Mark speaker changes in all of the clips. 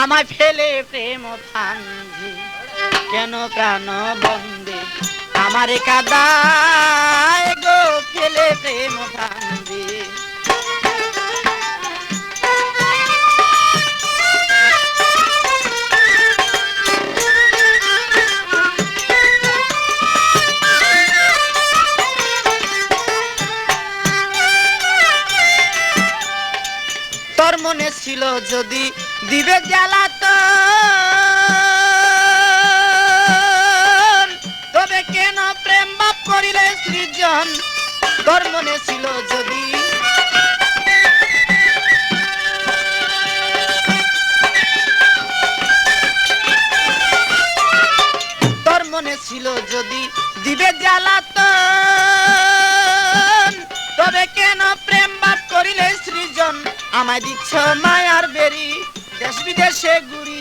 Speaker 1: আমায় ফেলে প্রেম ভাঙ্গি কেন প্রাণ বন্দে? আমার কাদায় গো ফেলে প্রেম ফান্ধি তোর মনে ছিল যদি দিবে জ্বালাতন তবে কেন প্রেম বাপ করিলে সৃজন? তোর মনে ছিল যদি ছিল যদি দিবে জ্বালাতন তবে কেন প্রেম বাপ করিলে আমায় দিচ্ছ মায়ার বেরি, দেশ বিদেশে ঘুরি।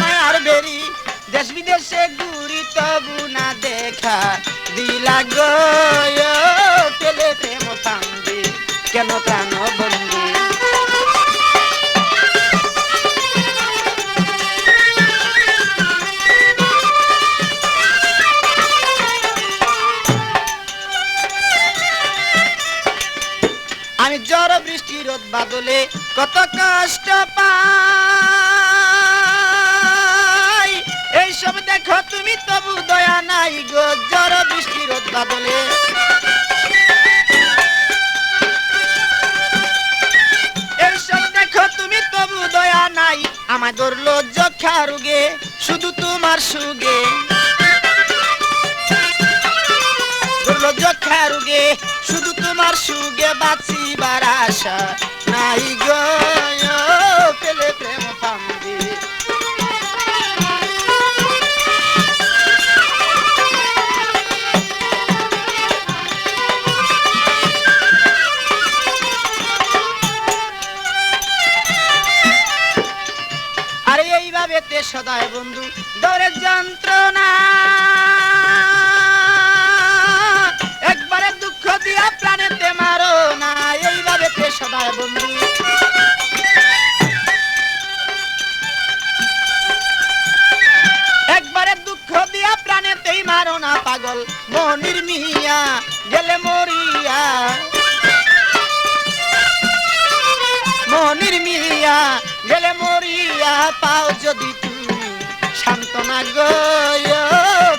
Speaker 1: মায়ার বেরি, দেশ বিদেশে ঘুরি, তবু না দেখা দিলা গো পেলে প্রেম ফান্দি কেন প্রাণ আমি জ্বর বৃষ্টি রোদ বাদলে কত কষ্ট পাই। এইসব দেখো, তুমি তবু দয়া নাই গো জ্বর বৃষ্টি রোদ বাদলে। এইসব দেখো, তুমি তবু দয়া নাই, আমার ধরলো যক্ষা রুগে, শুধু তোমার সুগে। ধরলো যক্ষা রুগে, শুধু তোমার সুগে বাঁচিবার আশা নাই গো পেলে প্রেম ফান্দি আরে এইভাবে তে সদায় বন্ধু দরের যন্ত্রণা। না পাগল, মনির মিয়া গেলে মরিয়া। মনির মিয়া গেলে মরিয়া, পাও যদি তুমি সান্ত্বনা গয়,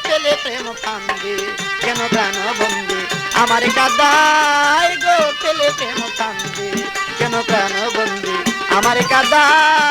Speaker 1: পেলে প্রেম কান্দে। কেন প্রাণ বন্দে? আমার কাদায় গো, পেলে প্রেম কান্দে। কেন প্রাণ বন্দে? আমার কাদায়